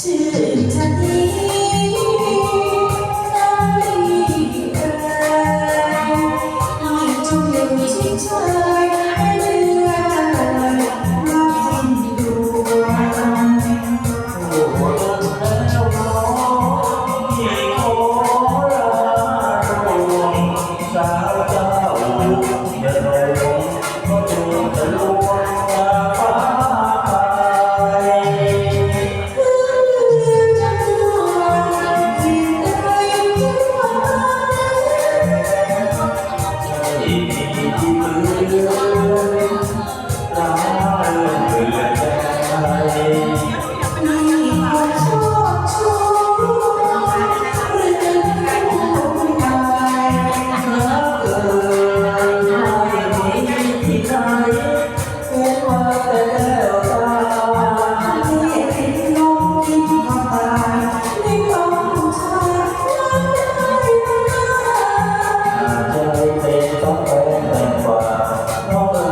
ชื่นชะนีไดีเอ่ยยิ่งจงยังมีชิงชาย